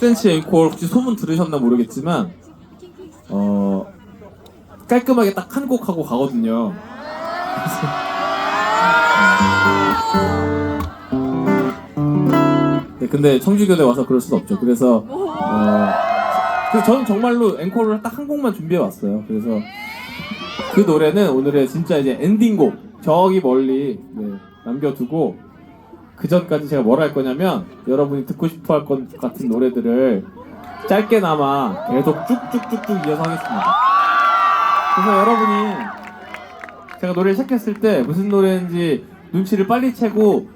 잭센치 앵콜 혹시 소문 들으셨나 모르겠지만 어 깔끔하게 딱 한 곡 하고 가거든요. 네, 근데 청주교대 와서 그럴 수는 없죠. 그래서 어, 그래서 저는 정말로 앵콜을 딱 한 곡만 준비해 왔어요. 그래서 그 노래는 오늘의 진짜 이제 엔딩곡 저기 멀리 네, 남겨두고 그 전까지 제가 뭘 할 거냐면 여러분이 듣고 싶어 할 것 같은 노래들을 짧게나마 계속 쭉쭉쭉쭉 이어서 하겠습니다. 그래서 여러분이 제가 노래를 시작했을 때 무슨 노래인지 눈치를 빨리 채고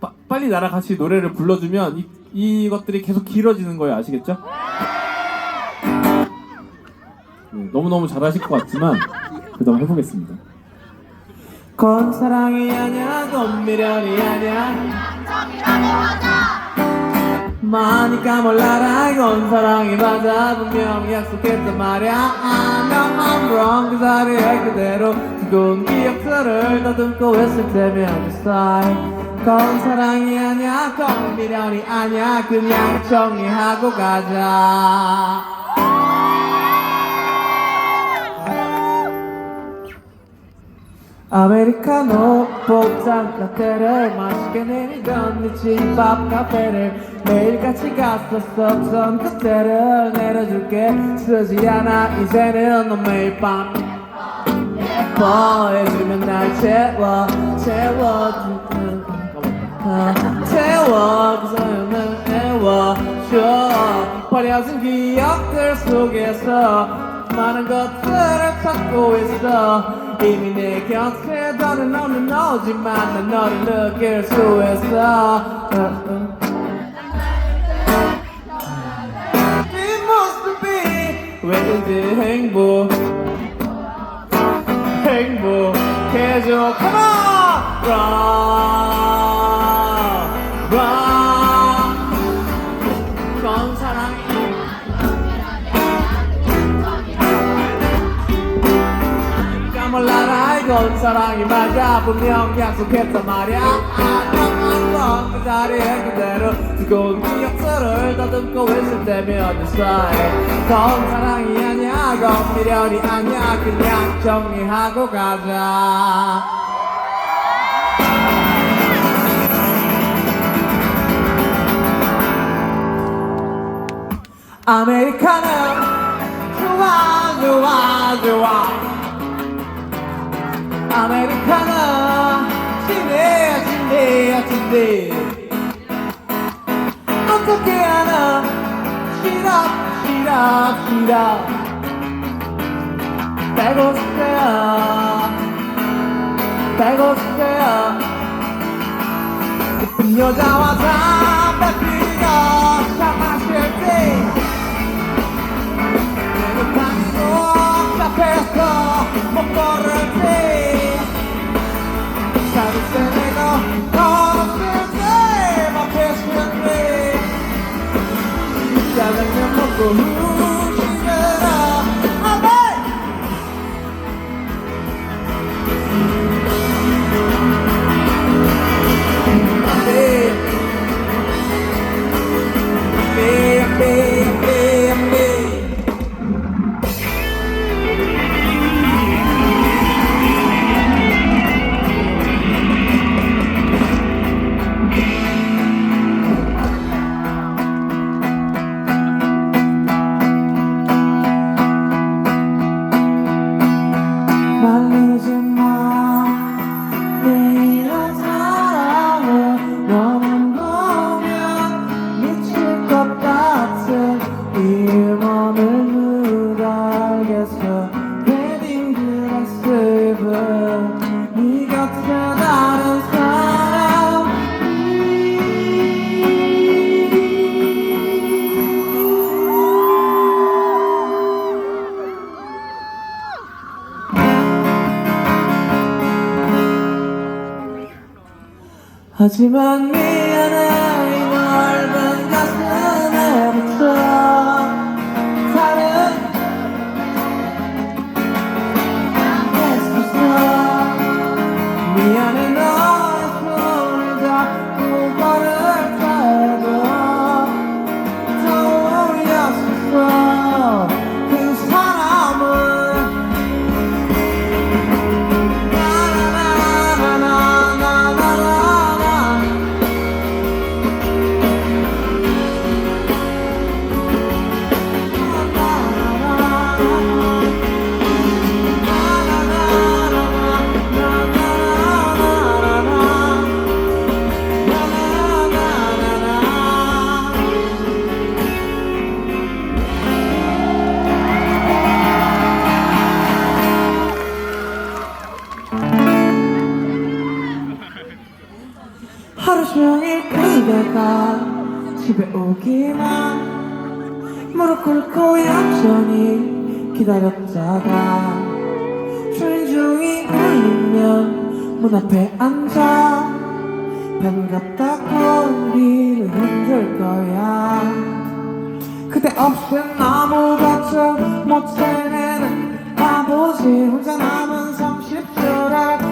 빠- 빨리 나랑 같이 노래를 불러주면 이, 이것들이 계속 길어지는 거예요. 아시겠죠? 네, 너무너무 잘하실 것 같지만 한번 해보겠습니다. 건 사랑이 아냐 건 미련이 아냐 많이 까 몰라라 이건 사랑이 맞아. 분명 약속했단 말야. I know 그 자리에 그대로 뜨거운 기억들을 더듬고 있을 때면 decide 건 사랑이 아냐 건 미련이 아냐 그냥 정리하고 가자 아메리카노 복장 라떼를 맛있게 내리던 네 집앞 카페를. 매일같이 갔었어. 전 그때를 내려줄게. 쓰지 않아. 이제는 너 매일 밤 예뻐 해주면 날 채워 채워주는 채워. 그 소용을 애워 줘 버려진 기억들 속에서 많은 것들을 찾고 있어 이미 내 곁에 더는 너는 오지만 난 너를 느낄 수 있어 어, 어. 네 모습이 왠지 행복 행복해져 Come on! 사랑이 맞아 분명 약속했단 말야. 아넌그 자리에 그대로 뜨거운 기억들을 더듬고 있을 때면 decide 건 사랑이 아니야 건 미련이 아니야. 그냥 정리하고 가자. 아메리카노. 좋아 좋아 좋아 아메리카노. 진해 진해 진해. 어떻게 하나? 싫어 싫어 싫어. 빼고 싶어요. 빼고 싶어요. 예쁜 여자와 담 하지만 미 하다가 집에 오기만 무릎 꿇고 얌전히 기다렸다가 조용히 울리면 문 앞에 앉아 반갑다 고리를 흔들 거야. 그대 없이 아무것도 못해내는 바보지 혼자 남은 30초를 못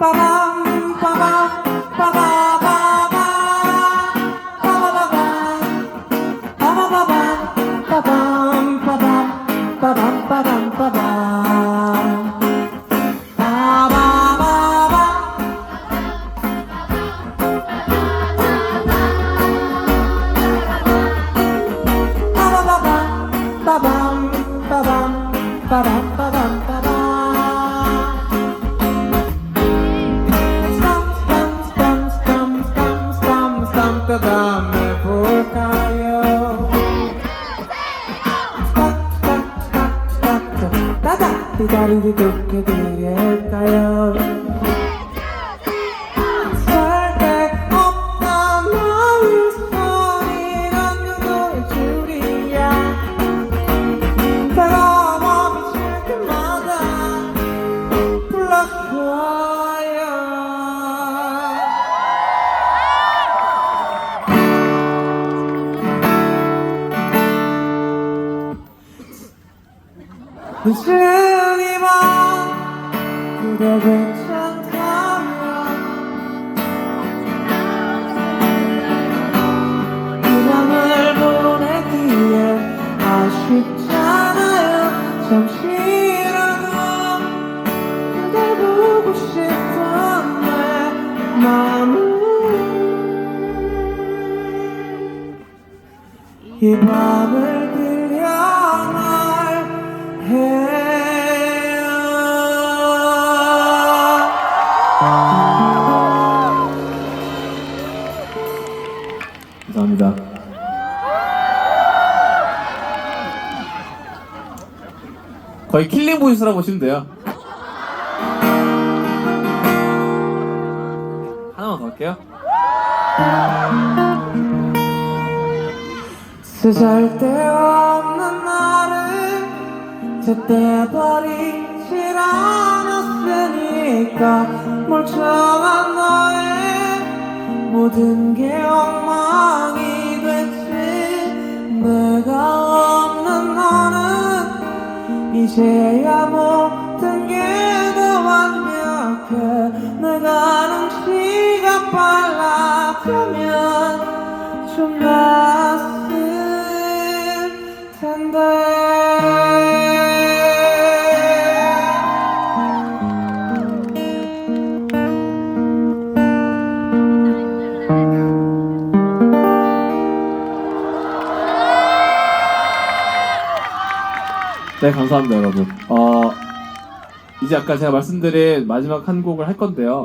爸爸. 기다리기 좋게 드릴까요? 쓸데없던 너의 소리는 누구의 줄이야 바라봐 비칠 때마다 불러줘요 늦은이만 그대 괜찮다면 이 밤을 보내기에 아쉽잖아요 잠시라도 그대 보고 싶던 내 마음을 이 밤을 감사합니다. 거의 킬링 보이스라고 보시면 돼요. 하나만 더 할게요. 쓰잘데없는 나를 제때 버리질 않았으니까 멀쩡한 너의 모든 게 엉망이 됐지. 내가 없는 너는 이제야 모든 게 더 완벽해. 내가 눈치가 빨라지면 좀낫 네, 감사합니다, 여러분. 어, 이제 아까 제가 말씀드린 마지막 한 곡을 할 건데요.